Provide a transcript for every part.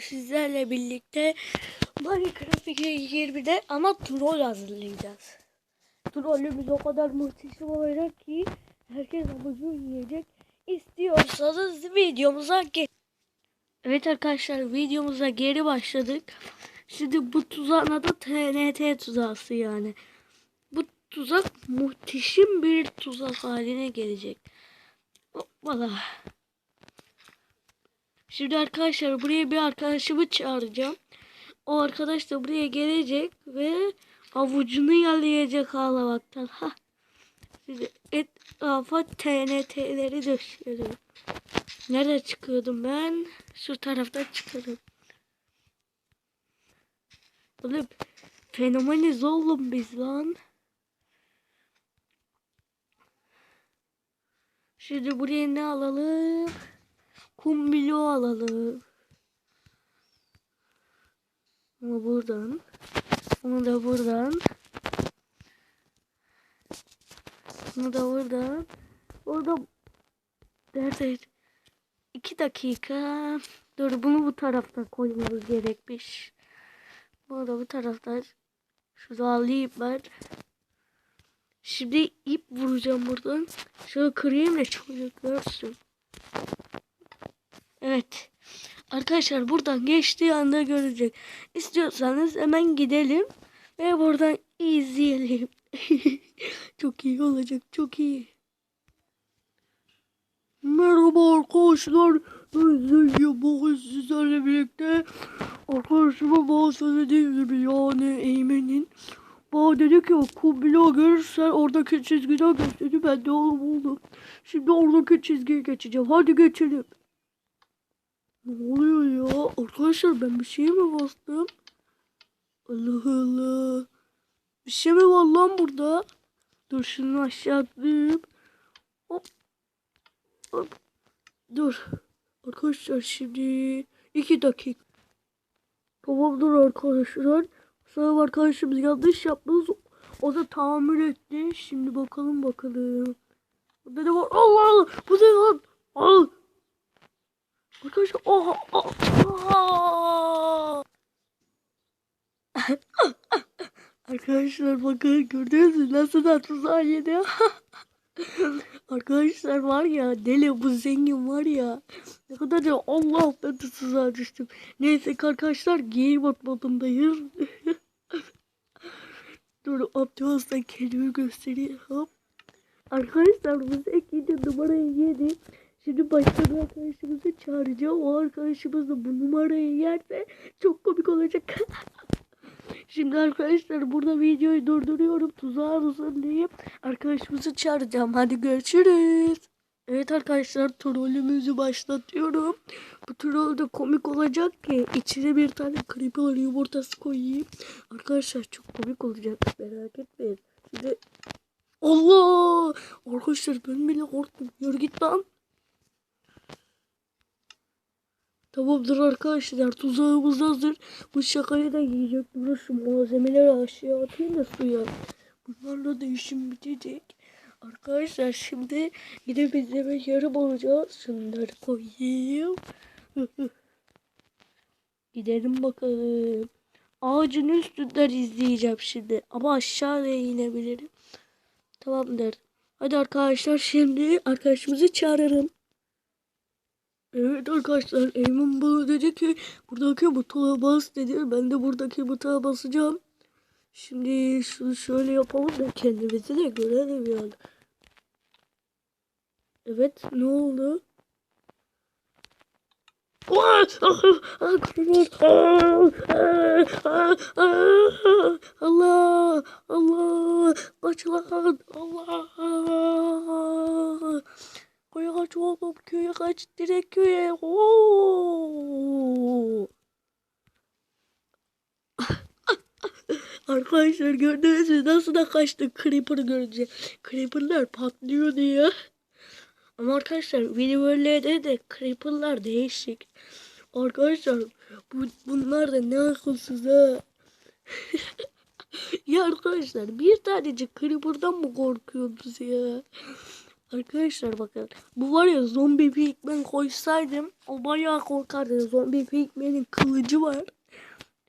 Sizlerle birlikte Minecraft 2020'de ama troll hazırlayacağız. Trollümüz o kadar muhteşem olacak ki herkes havucu yiyecek. İstiyorsanız videomuza ge Evet arkadaşlar videomuza geri başladık. Şimdi bu tuzağın adı TNT tuzağı yani. Bu tuzak muhteşem bir tuzak haline gelecek. Hoppala. Şimdi arkadaşlar buraya bir arkadaşımı çağıracağım. O arkadaş da buraya gelecek ve avucunu yalayacak ağlamaktan. Ha. Şimdi etrafa TNT'leri döşüyorum. Nerede çıkıyordum ben? Şu taraftan çıkarım. Oğlum fenomeniz oğlum biz lan. Şimdi buraya ne alalım? Kum alalım. Ama buradan. Bunu da buradan. Bunu da buradan. Orada neredeydi? İki dakika. Dur bunu bu taraftan koymamız gerekmiş. Bunu da bu taraftan. Şurada alayım ben. Şimdi ip vuracağım buradan. Şöyle kırayım da çocuk görsün. Evet. Arkadaşlar buradan geçtiği anda görecek. İstiyorsanız hemen gidelim ve buradan izleyelim. çok iyi olacak. Çok iyi. Merhaba arkadaşlar. Ben bugün sizlerle birlikte arkadaşıma bana söylediğim gibi yani Eymen'in bana dedi ki kumbila görürsen oradaki çizgiden geç dedi. Ben de oğlum oldum. Şimdi oradaki çizgiye geçeceğim. Hadi geçelim. Ne oluyor ya? Arkadaşlar ben bir şeye mi bastım? Allah Allah. Bir şey mi var lan burada? Dur şunu aşağı atlayayım. Hop. Hop. Dur. Arkadaşlar şimdi iki dakika. Tamamdır arkadaşlar. Sonra arkadaşımız yanlış yaptınız. O da tamir etti. Şimdi bakalım bakalım. Burada ne var? Allah Allah. Bu ne lan? Al. Arkadaşlar oha, oha. Arkadaşlar bakın gördünüz mü nasıl da tuzağa yedi. Arkadaşlar var ya deli bu zengin var ya. Ne kadar ya Allah ben de tuzağa düştüm. Neyse arkadaşlar game mode modundayız. Dur Optimus'tan kendimi göstereyim. Arkadaşlar biz ikinci numarayı yedik. Şimdi başka bir arkadaşımızı çağıracağım. O arkadaşımız da bu numarayı yerse çok komik olacak. Şimdi arkadaşlar burada videoyu durduruyorum. Tuzağa mısın diye arkadaşımızı çağıracağım. Hadi görüşürüz. Evet arkadaşlar trollümüzü başlatıyorum. Bu troll de komik olacak ki içine bir tane creeper yumurtası koyayım. Arkadaşlar çok komik olacak merak etmeyin. Şimdi Allah! Arkadaşlar ben bile korktum. Yürü git lan. Tamamdır arkadaşlar tuzağımız hazır. Bu şakayı da yiyecek. Burası malzemeleri aşağı atayım da suya. Bunlarla da işim bitecek. Arkadaşlar şimdi gidip izleme yarım olacağız. Şunları koyayım. Gidelim bakalım. Ağacın üstünden izleyeceğim şimdi. Ama aşağıya inebilirim. Tamamdır. Hadi arkadaşlar şimdi arkadaşımızı çağırırım. Evet arkadaşlar Eymen bana dedi ki buradaki butona bas dedi. Ben de buradaki butona basacağım. Şimdi şunu şöyle yapalım da kendimizi de görelim yani. Evet ne oldu? Allah Allah kaç lan Allah Köye kaç oğlum köye kaç direkt köye. Oo. Arkadaşlar gördünüz mü nasıl da kaçtı Creeper görünce. Creeper'lar patlıyor diye. Ama arkadaşlar videolarda de Creeper'lar değişik. Arkadaşlar bu, bunlar da ne akılsız ha. ya arkadaşlar bir tanecik Creeper'dan mı korkuyorsunuz ya? Arkadaşlar bakın bu var ya zombi pigmen koysaydım o bayağı korkardı. Zombi pigmenin kılıcı var.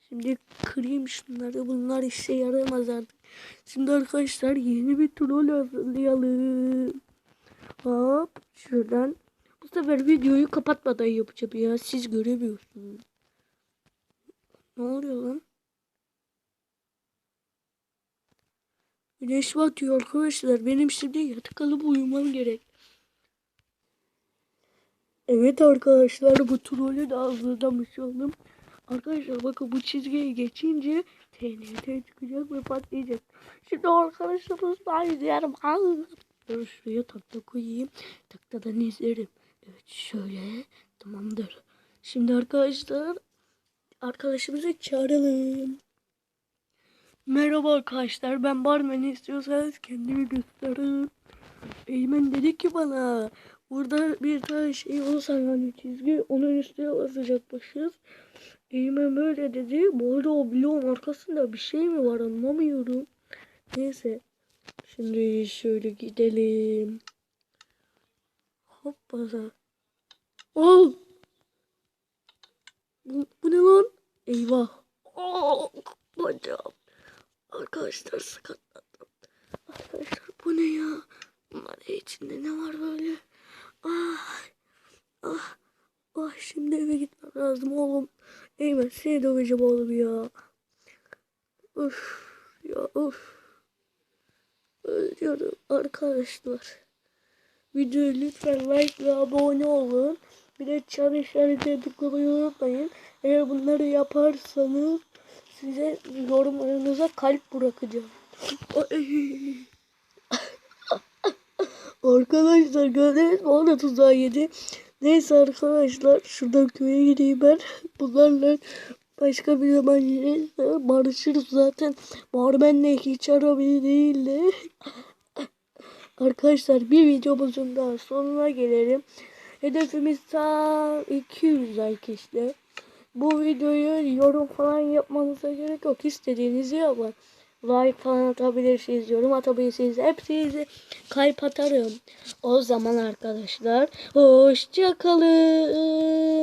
Şimdi kırayım şunları bunlar işe yaramaz artık. Şimdi arkadaşlar yeni bir troll hazırlayalım. Hop şuradan. Bu sefer videoyu kapatmadan yapacağım ya siz göremiyorsunuz. Ne oluyor lan? Güneş batıyor arkadaşlar. Benim şimdi yatak alıp uyumam gerek. Evet arkadaşlar bu trolü de hazırlamış oldum. Arkadaşlar bakın bu çizgiye geçince TNT çıkacak ve patlayacak. Şimdi arkadaşlarımızla izleyelim. Dur şuraya takta koyayım. Taktadan izlerim. Evet şöyle. Tamamdır. Şimdi arkadaşlar arkadaşımızı çağıralım. Merhaba arkadaşlar ben barmen istiyorsanız kendimi gösteririm. Eymen dedi ki bana burada bir tane şey olsa yani çizgi onun üstüne basacakmışız. Eymen böyle dedi. Bu arada o bloğun arkasında bir şey mi var anlamıyorum. Neyse. Şimdi şöyle gidelim. Hoppasa. Ol. Bu, bu ne lan? Eyvah. Oh, bacağım. Arkadaşlar sakatladım. Arkadaşlar bu ne ya? Bunlar içinde ne var böyle? Ah, ah, ah şimdi eve gitmem lazım oğlum. Eymen seni döveceğim oğlum ya. Uf, ya uf. Ölüyorum arkadaşlar. Videoyu lütfen like ve abone olun. Bir de çan işaretine tıklamayı unutmayın. Eğer bunları yaparsanız size yorumlarınıza kalp bırakacağım. Arkadaşlar gördünüz mü? O. Neyse arkadaşlar şuradan köye gideyim ben. Bunlarla başka bir zaman yine barışırız zaten. Barmenle hiç aramı değil de. Arkadaşlar bir videomuzun daha sonuna gelelim. Hedefimiz tam 200 like işte. Bu videoyu yorum falan yapmanıza gerek yok. İstediğinizi yapın. Like falan atabilirsiniz, yorum atabilirsiniz. Hepsinizi kalp atarım. O zaman arkadaşlar hoşça kalın.